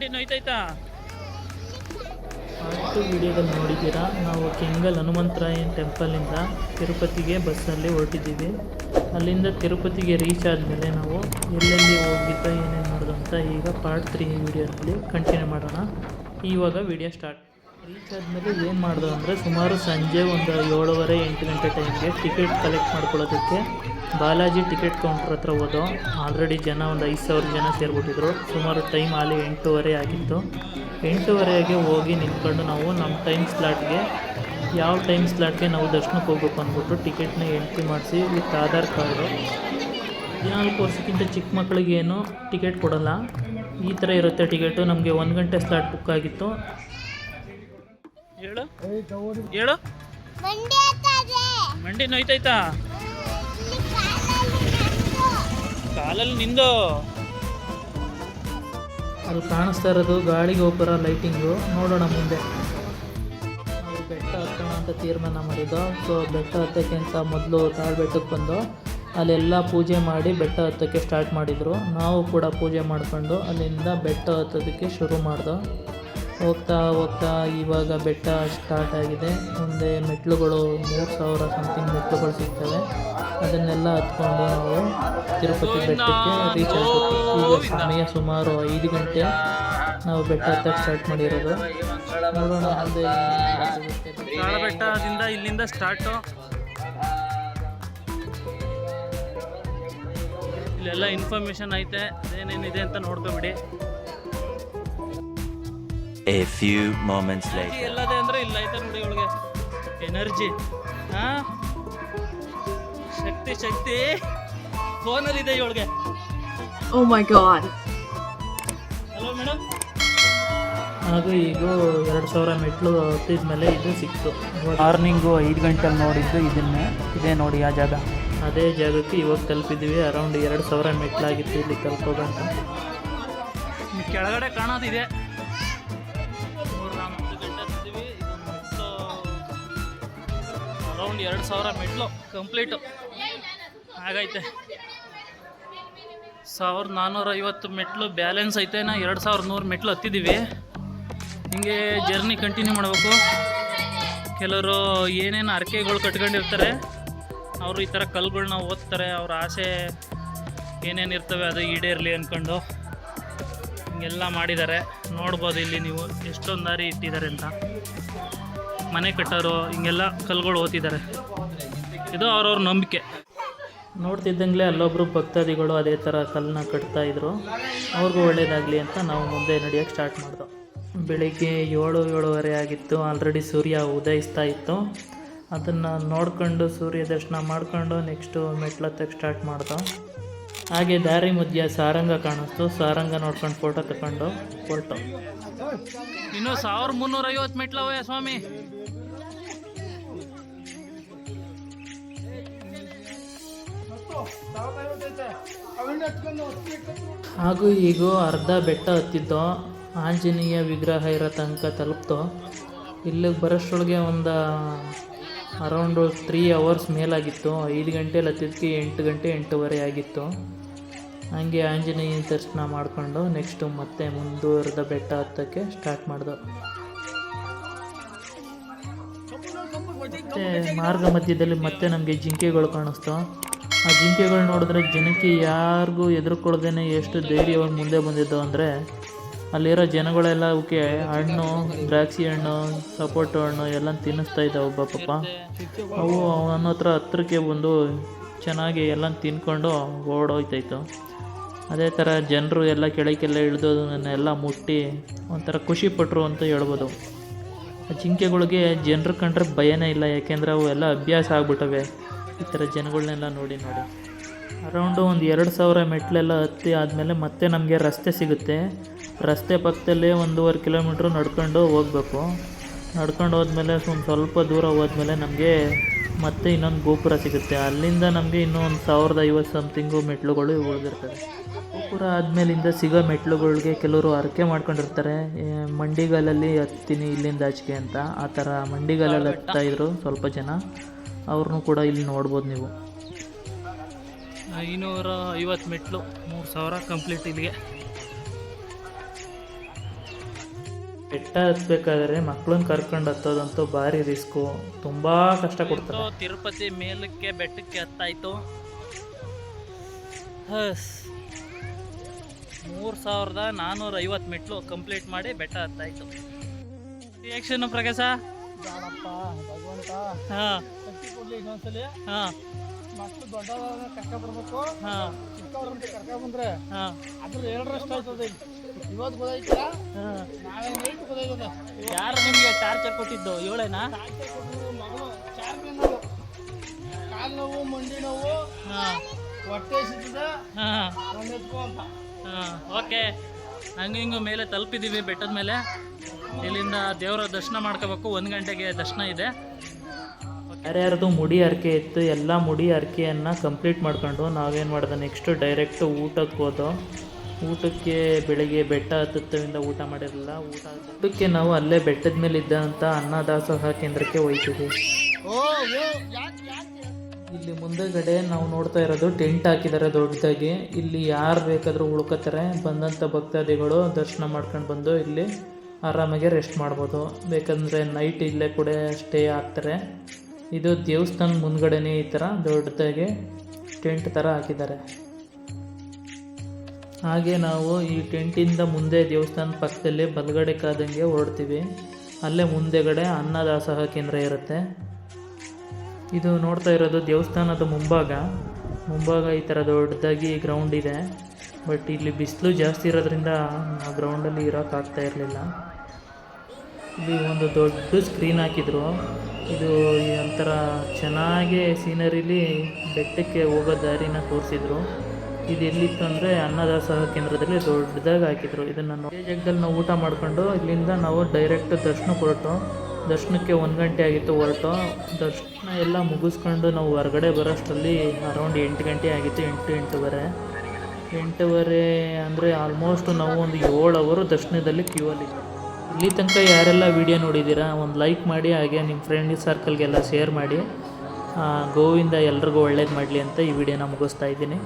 ಮಂಡಿ ನೋಯ್ತೈತಾ ಅಷ್ಟು ವಿಡಿಯೋದಲ್ಲಿ ನೋಡಿದ್ದೀರಾ? ನಾವು ಕೆಂಗಲ್ ಹನುಮಂತರಾಯನ್ ಟೆಂಪಲಿಂದ ತಿರುಪತಿಗೆ ಬಸ್ಸಲ್ಲಿ ಹೊರಟಿದ್ದೀವಿ. ಅಲ್ಲಿಂದ ತಿರುಪತಿಗೆ ರೀಚ್ ಆದಮೇಲೆ ನಾವು ಎಲ್ಲೆಲ್ಲಿ ಹೋಗಿದ್ದ, ಏನೇನು ಮಾಡೋದು ಅಂತ ಈಗ ಪಾರ್ಟ್ ತ್ರೀ ವಿಡಿಯೋದಲ್ಲಿ ಕಂಟಿನ್ಯೂ ಮಾಡೋಣ. ಇವಾಗ ವಿಡಿಯೋ ಸ್ಟಾರ್ಟ್ ರೀಚ್ ಆದಮೇಲೆ ಏನು ಮಾಡಿದೆ ಅಂದರೆ ಸುಮಾರು ಸಂಜೆ ಒಂದು ಏಳುವರೆ, ಎಂಟು ಗಂಟೆ ಟೈಮ್ಗೆ ಟಿಕೆಟ್ ಕಲೆಕ್ಟ್ ಮಾಡ್ಕೊಳ್ಳೋದಕ್ಕೆ ಬಾಲಾಜಿ ಟಿಕೆಟ್ ಕೌಂಟ್ರ್ ಹತ್ರ ಹೋದೋ. ಆಲ್ರೆಡಿ ಜನ ಒಂದು ಐದು ಸಾವಿರ ಜನ ಸೇರಿಬಿಟ್ಟಿದ್ರು. ಸುಮಾರು ಟೈಮ್ ಅಲ್ಲಿ ಎಂಟೂವರೆ ಆಗಿತ್ತು. ಎಂಟೂವರೆಗೆ ಹೋಗಿ ನಿಂತ್ಕೊಂಡು ನಾವು ನಮ್ಮ ಟೈಮ್ ಸ್ಲಾಟ್ಗೆ ಯಾವ ಟೈಮ್ ಸ್ಲಾಟ್ಗೆ ನಾವು ದರ್ಶನಕ್ಕೆ ಹೋಗ್ಬೇಕು ಅಂದ್ಬಿಟ್ಟು ಟಿಕೆಟ್ನ ಎಂಟ್ರಿ ಮಾಡಿಸಿ ವಿತ್ ಆಧಾರ್ ಕಾರ್ಡು ಹದಿನಾಲ್ಕು ವರ್ಷಕ್ಕಿಂತ ಚಿಕ್ಕ ಮಕ್ಕಳಿಗೇನು ಟಿಕೆಟ್ ಕೊಡೋಲ್ಲ. ಈ ಥರ ಇರುತ್ತೆ ಟಿಕೆಟು ನಮಗೆ ಒಂದು ಗಂಟೆ ಸ್ಲಾಟ್ ಬುಕ್ ಆಗಿತ್ತು. ಹೇಳು. ಹೇಳು. ಮಂಡಿ ನೋಯ್ತೈತಾ ಇಲ್ಲಿ ಕಾಲಲ್ಲಿ ನಿಂದು. ಅದು ಕಾಣಿಸ್ತಾ ಇರೋದು ಗಾಳಿ ಗೋಪುರ ಲೈಟಿಂಗು. ನೋಡೋಣ ಮುಂದೆ. ನಾವು ಬೆಟ್ಟ ಹತ್ತೋಣ ಅಂತ ತೀರ್ಮಾನ ಮಾಡಿದ್ದು. ಸೊ ಬೆಟ್ಟ ಹತ್ತಕ್ಕೆ ಅಂತ ಮೊದಲು ತಾಳ್ ಬೆಟ್ಟಕ್ಕೆ ಬಂದು ಅಲ್ಲೆಲ್ಲ ಪೂಜೆ ಮಾಡಿ ಬೆಟ್ಟ ಹತ್ತಕ್ಕೆ ಸ್ಟಾರ್ಟ್ ಮಾಡಿದರು. ನಾವು ಕೂಡ ಪೂಜೆ ಮಾಡಿಕೊಂಡು ಅಲ್ಲಿಂದ ಬೆಟ್ಟ ಹತ್ತೋದಕ್ಕೆ ಶುರು ಮಾಡ್ದೋ. ಹೋಗ್ತಾ ಹೋಗ್ತಾ ಇವಾಗ ಬೆಟ್ಟ ಸ್ಟಾರ್ಟ್ ಆಗಿದೆ. ಮುಂದೆ ಮೆಟ್ಲುಗಳು ಮೂರು ಸಾವಿರ ಸಮಥಿಂಗ್ ಮೆಟ್ಲುಗಳು ಸಿಗ್ತವೆ. ಅದನ್ನೆಲ್ಲ ಹತ್ಕೊಂಡು ನಾವು ತಿರುಪತಿ ಬೆಟ್ಟಕ್ಕೆ ರೀಚ್ ಆಗಬೇಕು ಸಮಯ ಸುಮಾರು ಐದು ಗಂಟೆ. ನಾವು ಬೆಟ್ಟ ಹತ್ತಕ್ಕೆ ಸ್ಟಾರ್ಟ್ ಮಾಡಿರೋದು. ನೋಡೋಣ ಮುಂದೆ. ಬೆಟ್ಟದಿಂದ ಇಲ್ಲಿಂದ ಸ್ಟಾರ್ಟು ಇಲ್ಲೆಲ್ಲ ಇನ್ಫಾರ್ಮೇಷನ್ ಐತೆ. ಏನೇನಿದೆ ಅಂತ ನೋಡ್ಕೊಬಿಡಿ. A few moments later. ಎಲ್ಲದೆ ಅಂದ್ರೆ ಇಲ್ಲ ಐತೆ ನೋಡಿ ಅವಳಿಗೆ ಎನರ್ಜಿ ಹಾ? ಶಕ್ತಿ ಶಕ್ತಿ. ಫೋನಲ್ಲಿ ಇದೆ ಇವಳಿಗೆ. Oh my god hello madam ಹಾಗೂ ಈಗ ಎರಡು ಸಾವಿರ ಮೆಟ್ಲು ಹತ್ತಿದ ಮೇಲೆ ಇದು ಸಿಕ್ತು. ಮಾರ್ನಿಂಗು ಐದು ಗಂಟೆಲಿ ನೋಡಿದ್ದು ಇದನ್ನೇ. ಇದೇ ನೋಡಿ ಆ ಜಾಗ. ಅದೇ ಜಾಗಕ್ಕೆ ಇವಾಗ ತಲುಪಿದ್ದೀವಿ. ಅರೌಂಡ್ ಎರಡು ಸಾವಿರ ಮೆಟ್ಲಾಗಿತ್ತು ಇಲ್ಲಿ ತಲುಪೋದಂತ ಕೆಳಗಡೆ ಕಾಣೋದಿದೆ. ಅರೌಂಡ್ ಎರಡು ಸಾವಿರ ಮೆಟ್ಲು ಕಂಪ್ಲೀಟು. ಆಗೈತೆ ಸಾವಿರದ ನಾನ್ನೂರ ಐವತ್ತು ಮೆಟ್ಲು ಬ್ಯಾಲೆನ್ಸ್ ಐತೆ. ನಾ ಎರಡು ಸಾವಿರದ ನೂರು ಮೆಟ್ಲು ಹತ್ತಿದ್ದೀವಿ. ಹಿಂಗೆ ಜರ್ನಿ ಕಂಟಿನ್ಯೂ ಮಾಡಬೇಕು. ಕೆಲವರು ಏನೇನು ಅರಕೆಗಳು ಕಟ್ಕೊಂಡಿರ್ತಾರೆ, ಅವರು ಈ ಥರ ಕಲ್ಗಳನ್ನ ಓದ್ತಾರೆ. ಅವ್ರ ಆಸೆ ಏನೇನು ಇರ್ತವೆ ಅದು ಈಡೇರಲಿ ಅಂದ್ಕೊಂಡು ಹಿಂಗೆಲ್ಲ ಮಾಡಿದ್ದಾರೆ. ನೋಡ್ಬೋದು ಇಲ್ಲಿ ನೀವು ಎಷ್ಟೊಂದು ದಾರಿ ಇಟ್ಟಿದ್ದಾರೆ ಅಂತ. ಮನೆ ಕಟ್ಟೋರು, ಹಿಂಗೆಲ್ಲ ಕಲ್ಗಳು ಓದ್ತಿದ್ದಾರೆ. ಇದು ಅವ್ರವ್ರ ನಂಬಿಕೆ. ನೋಡ್ತಿದ್ದಂಗೆ ಅಲ್ಲೊಬ್ಬರು ಭಕ್ತಾದಿಗಳು ಅದೇ ಥರ ಕಲ್ಲನ್ನ ಕಟ್ತಾ ಇದ್ರು. ಅವ್ರಿಗೂ ಒಳ್ಳೇದಾಗಲಿ ಅಂತ ನಾವು ಮುಂದೆ ನಡೆಯೋಕ್ಕೆ ಸ್ಟಾರ್ಟ್ ಮಾಡಿದೋ. ಬೆಳಿಗ್ಗೆ ಏಳು, ಏಳುವರೆ ಆಗಿತ್ತು. ಆಲ್ರೆಡಿ ಸೂರ್ಯ ಉದಯಿಸ್ತಾ ಇತ್ತು. ಅದನ್ನು ನೋಡ್ಕೊಂಡು ಸೂರ್ಯ ದರ್ಶನ ಮಾಡ್ಕೊಂಡು ನೆಕ್ಸ್ಟು ಮೆಟ್ಲತ್ತಕ್ಕೆ ಸ್ಟಾರ್ಟ್ ಮಾಡ್ದೋ. ಹಾಗೆ ದಾರಿ ಮಧ್ಯ ಸಾರಂಗ ಕಾಣಿಸ್ತು. ಸಾರಂಗ ನೋಡ್ಕೊಂಡು ಫೋಟೋ ತಕೊಂಡು ಫೋಟೋ ಇನ್ನು ಸಾವಿರದ ಮುನ್ನೂರ ಐವತ್ತು ಮೆಟ್ಲವೇ ಸ್ವಾಮಿ. ಹಾಗೂ ಈಗ ಅರ್ಧ ಬೆಟ್ಟ ಹತ್ತಿದ್ದೋ. ಆಂಜನೇಯ ವಿಗ್ರಹ ಇರೋ ತನಕ ತಲುಪ್ತೋ. ಇಲ್ಲಿಗೆ ಬರೋಷ್ಟೊಳಗೆ ಒಂದು ಅರೌಂಡು ತ್ರೀ ಅವರ್ಸ್ ಮೇಲಾಗಿತ್ತು. ಐದು ಗಂಟೆಲಿ ಹತ್ತಿದ್ದಕ್ಕೆ ಎಂಟು ಗಂಟೆ ಎಂಟೂವರೆ ಆಗಿತ್ತು. ಹಂಗೆ ಆಂಜನೇಯ ದರ್ಶನ ಮಾಡಿಕೊಂಡು ನೆಕ್ಸ್ಟು ಮತ್ತೆ ಮುಂದುವರೆದ ಬೆಟ್ಟ ಹತ್ತಕ್ಕೆ ಸ್ಟಾರ್ಟ್ ಮಾಡ್ದೋ. ಮತ್ತೆ ಮಾರ್ಗ ಮಧ್ಯದಲ್ಲಿ ಮತ್ತೆ ನಮಗೆ ಜಿಂಕೆಗಳು ಕಾಣಿಸ್ತು. ಆ ಜಿಂಕೆಗಳು ನೋಡಿದ್ರೆ ಜನಕ್ಕೆ ಯಾರಿಗೂ ಎದುರುಕೊಳ್ದೇನೆ ಎಷ್ಟು ಧೈರ್ಯವಾಗಿ ಮುಂದೆ ಬಂದಿದ್ದು ಅಂದರೆ, ಅಲ್ಲಿರೋ ಜನಗಳೆಲ್ಲ ಅವಕ್ಕೆ ಹಣ್ಣು, ದ್ರಾಕ್ಷಿ ಹಣ್ಣು, ಸಪೋಟೊ ಹಣ್ಣು ಎಲ್ಲ ತಿನ್ನಿಸ್ತಾ ಇದ್ದಾವೆ ಒಬ್ಬ ಪಾಪ. ಅವು ಅವನ ಹತ್ರ ಹತ್ರಕ್ಕೆ ಬಂದು ಚೆನ್ನಾಗಿ ಎಲ್ಲ ತಿನ್ಕೊಂಡು ಓಡೋಯ್ತಾಯಿತ್ತು ಅದೇ ಥರ ಜನರು ಎಲ್ಲ ಕೆಳಗೆಲ್ಲ ಇಳಿದು ಅದನ್ನೆಲ್ಲ ಮುಟ್ಟಿ ಒಂಥರ ಖುಷಿ ಪಟ್ಟರು ಅಂತ ಹೇಳ್ಬೋದು. ಜಿಂಕೆಗಳಿಗೆ ಜನರು ಕಂಡ್ರೆ ಭಯನೇ ಇಲ್ಲ, ಯಾಕೆಂದರೆ ಅವು ಎಲ್ಲ ಅಭ್ಯಾಸ ಆಗ್ಬಿಟ್ಟವೆ. ಈ ಥರ ಜನಗಳನ್ನೆಲ್ಲ ನೋಡಿ ನೋಡಿ. ಅರೌಂಡು ಒಂದು ಎರಡು ಸಾವಿರ ಮೆಟ್ಲೆಲ್ಲ ಹತ್ತಿ ಆದಮೇಲೆ ಮತ್ತೆ ನಮಗೆ ರಸ್ತೆ ಸಿಗುತ್ತೆ. ರಸ್ತೆ ಪಕ್ಕದಲ್ಲೇ ಒಂದೂವರೆ ಕಿಲೋಮೀಟ್ರ್ ನಡ್ಕೊಂಡು ಹೋಗ್ಬೇಕು. ನಡ್ಕೊಂಡು ಹೋದ್ಮೇಲೆ ಒಂದು ಸ್ವಲ್ಪ ದೂರ ಹೋದ್ಮೇಲೆ ನಮಗೆ ಮತ್ತೆ ಇನ್ನೊಂದು ಗೋಪುರ ಸಿಗುತ್ತೆ. ಅಲ್ಲಿಂದ ನಮಗೆ ಇನ್ನೂ ಒಂದು ಸಾವಿರದ ಐವತ್ತು ಸಮಥಿಂಗು ಮೆಟ್ಲುಗಳು ಉಳಿದಿರ್ತವೆ. ಗೋಪುರ ಆದಮೇಲಿಂದ ಸಿಗೋ ಮೆಟ್ಲುಗಳಿಗೆ ಕೆಲವರು ಹರಕೆ ಮಾಡ್ಕೊಂಡಿರ್ತಾರೆ. ಮಂಡಿಗಾಲಲ್ಲಿ ಹತ್ತೀನಿ, ಇಲ್ಲಿಂದ ಆಚೆಗೆ ಅಂತ. ಆ ಥರ ಮಂಡಿಗಾಲಲ್ಲಿ ಹತ್ತಾ ಇದ್ರು ಸ್ವಲ್ಪ ಜನ. ಅವ್ರನ್ನೂ ಕೂಡ ಇಲ್ಲಿ ನೋಡ್ಬೋದು ನೀವು. ಐನೂರ ಐವತ್ತು ಮೆಟ್ಲು ಮೂರು ಸಾವಿರ ಕಂಪ್ಲೀಟ್ ಇಲ್ಲಿಗೆ. ಬೆಟ್ಟ ಹತ್ಬೇಕಾದ್ರೆ ಮಕ್ಳನ್ನ ಕರ್ಕೊಂಡು ಹತ್ತೋದಂತೂ ಭಾರಿ ರಿಸ್ಕು. ತುಂಬಾ ಕಷ್ಟ ಕೊಡ್ತಾರೆ. ತಿರುಪತಿ ಮೇಲಕ್ಕೆ ಬೆಟ್ಟಕ್ಕೆ ಹತ್ತಾಯ್ತು. ಹಸ್. ಮೂರು ಸಾವಿರದ ನಾನೂರ ಐವತ್ತು ಮೆಟ್ಲು ಕಂಪ್ಲೀಟ್ ಮಾಡಿ ಬೆಟ್ಟ ಹತ್ತಾಯ್ತು. ರಿಯಾಕ್ಷನ್ ಪ್ರಕಾಶ? ಭಗವಂತ. ಹಾಂ. ಇನ್ನೊಂದ್ಸಲಿ ಹಾಂ. ಮಕ್ಕಳು ದೊಡ್ಡವ್ರನ್ನ ಹಾಂ. ಚಿಕ್ಕವ್ರಂತ ಕರ್ಕ ಬಂದ್ರೆ ಹಾಂ. ಅದ್ರ ಎರಡರಷ್ಟು ಆಯ್ತದೆ. ಇವತ್ತು ಗೊತ್ತಾಯ್ತಾ ಹಾಂ. ನಾಳೆ ನೈಟ್ ಗೊತ್ತಾಯ್ತದೆ. ಯಾರು ನಿಮಗೆ ಟಾರ್ಚರ್ ಕೊಟ್ಟಿದ್ದು? ಏಳೇನಾ? ಚಾರ್ಜರ್ ನೋವು ಕಾಲು ನೋವು ಮಂಡಿ ನೋವು ಹಾಂ. ಹೊಟ್ಟೆ ಒಂದು ಎತ್ಕೋ ಅಂತ. ಹಾಂ. ಓಕೆ. ಹಂಗೆ ಹಿಂಗು ಮೇಲೆ ತಲುಪಿದ್ದೀವಿ ಬೆಟ್ಟದ ಮೇಲೆ. ಇಲ್ಲಿಂದ ದೇವರ ದರ್ಶನ ಮಾಡ್ಕೋಬೇಕು. ಒಂದು ಗಂಟೆಗೆ ದರ್ಶನ ಇದೆ. ಯಾರ್ಯಾರ್ದು ಮುಡಿ ಅರ್ಕೆ ಇತ್ತು ಎಲ್ಲ ಮುಡಿ ಹರಕೆಯನ್ನು ಕಂಪ್ಲೀಟ್ ಮಾಡ್ಕೊಂಡು ನಾವೇನು ಮಾಡ್ದೆ ನೆಕ್ಸ್ಟು ಡೈರೆಕ್ಟು ಊಟಕ್ಕೆ ಹೋದೋ ಊಟಕ್ಕೆ ಬೆಳಗ್ಗೆ ಬೆಟ್ಟ ಹತ್ತಿರದಿಂದ ಊಟ ಮಾಡಿರಲಿಲ್ಲ. ಊಟ ಊಟಕ್ಕೆ ನಾವು ಅಲ್ಲೇ ಬೆಟ್ಟದ ಮೇಲೆ ಇದ್ದಂಥ ಅನ್ನದಾಸೋಹ ಕೇಂದ್ರಕ್ಕೆ ಹೋಯ್ತೀವಿ ಯಾಕೆ ಇಲ್ಲಿ ಮುಂದೆಗಡೆ ನಾವು ನೋಡ್ತಾ ಇರೋದು ಟೆಂಟ್ ಹಾಕಿದ್ದಾರೆ ದೊಡ್ಡದಾಗಿ. ಇಲ್ಲಿ ಯಾರು ಬೇಕಾದರೂ ಉಳ್ಕೋತಾರೆ. ಬಂದಂಥ ಭಕ್ತಾದಿಗಳು ದರ್ಶನ ಮಾಡ್ಕೊಂಡು ಬಂದು ಇಲ್ಲಿ ಆರಾಮಾಗಿ ರೆಸ್ಟ್ ಮಾಡ್ಬೋದು. ಬೇಕಂದರೆ ನೈಟ್ ಇಲ್ಲೇ ಕೂಡ ಸ್ಟೇ ಆಗ್ತಾರೆ. ಇದು ದೇವಸ್ಥಾನ ಮುಂದ್ಗಡೆನೇ ಈ ಥರ ದೊಡ್ಡದಾಗಿ ಟೆಂಟ್ ಥರ ಹಾಕಿದ್ದಾರೆ. ಹಾಗೆ ನಾವು ಈ ಟೆಂಟಿಂದ ಮುಂದೆ ದೇವಸ್ಥಾನ ಪಕ್ಕದಲ್ಲಿ ಬಲಗಡೆ ಕಾದಂಗೆ ಹೊರಡ್ತೀವಿ. ಅಲ್ಲೇ ಮುಂದೆಗಡೆ ಅನ್ನದಾಸೋಹ ಕೇಂದ್ರ ಇರುತ್ತೆ. ಇದು ನೋಡ್ತಾ ಇರೋದು ದೇವಸ್ಥಾನದ ಮುಂಭಾಗ. ಮುಂಭಾಗ ಈ ಥರ ದೊಡ್ಡದಾಗಿ ಗ್ರೌಂಡ್ ಇದೆ. ಬಟ್ ಇಲ್ಲಿ ಬಿಸಿಲು ಜಾಸ್ತಿ ಇರೋದ್ರಿಂದ ಆ ಗ್ರೌಂಡಲ್ಲಿ ಇರೋಕ್ಕಾಗ್ತಾ ಇರಲಿಲ್ಲ. ಇಲ್ಲಿ ಒಂದು ದೊಡ್ಡ ಸ್ಕ್ರೀನ್ ಹಾಕಿದ್ರು. ಇದು ಒಂಥರ ಚೆನ್ನಾಗಿ ಸೀನರಿಲಿ ಬೆಟ್ಟಕ್ಕೆ ಹೋಗೋ ದಾರಿನ ತೋರಿಸಿದ್ರು. ಇದು ಎಲ್ಲಿತ್ತು ಅಂದರೆ ಅನ್ನದಾಸೋಹ ಕೇಂದ್ರದಲ್ಲಿ ದೊಡ್ಡದಾಗಿ ಹಾಕಿದ್ರು. ಇದನ್ನು ಈ ಜಾಗದಲ್ಲಿ ನಾವು ಊಟ ಮಾಡಿಕೊಂಡು ಇಲ್ಲಿಂದ ನಾವು ಡೈರೆಕ್ಟ್ ದರ್ಶನ ಹೊರಟು. ದರ್ಶನಕ್ಕೆ ಒಂದು ಗಂಟೆ ಆಗಿತ್ತು ಹೊರಟು. ದರ್ಶನ ಎಲ್ಲ ಮುಗಿಸ್ಕೊಂಡು ನಾವು ಹೊರಗಡೆ ಬರೋಷ್ಟರಲ್ಲಿ ಅರೌಂಡ್ ಎಂಟು ಗಂಟೆ ಆಗಿತ್ತು, ಎಂಟು, ಎಂಟೂವರೆ. ಎಂಟೂವರೆ ಅಂದರೆ ಆಲ್ಮೋಸ್ಟ್ ನಾವು ಒಂದು ಏಳು ಅವರು ದರ್ಶನದಲ್ಲಿ ಕ್ಯೂ ಅಲ್ಲಿ. ಇಲ್ಲಿ ತನಕ ಯಾರೆಲ್ಲ ವಿಡಿಯೋ ನೋಡಿದ್ದೀರಾ, ಒಂದು ಲೈಕ್ ಮಾಡಿ, ಹಾಗೆ ನಿಮ್ಮ ಫ್ರೆಂಡ್ ಸರ್ಕಲ್ಗೆಲ್ಲ ಶೇರ್ ಮಾಡಿ. ಗೋವಿಂದ ಎಲ್ರಿಗೂ ಒಳ್ಳೇದು ಮಾಡಲಿ ಅಂತ ಈ ವಿಡಿಯೋನ ಮುಗಿಸ್ತಾ ಇದ್ದೀನಿ.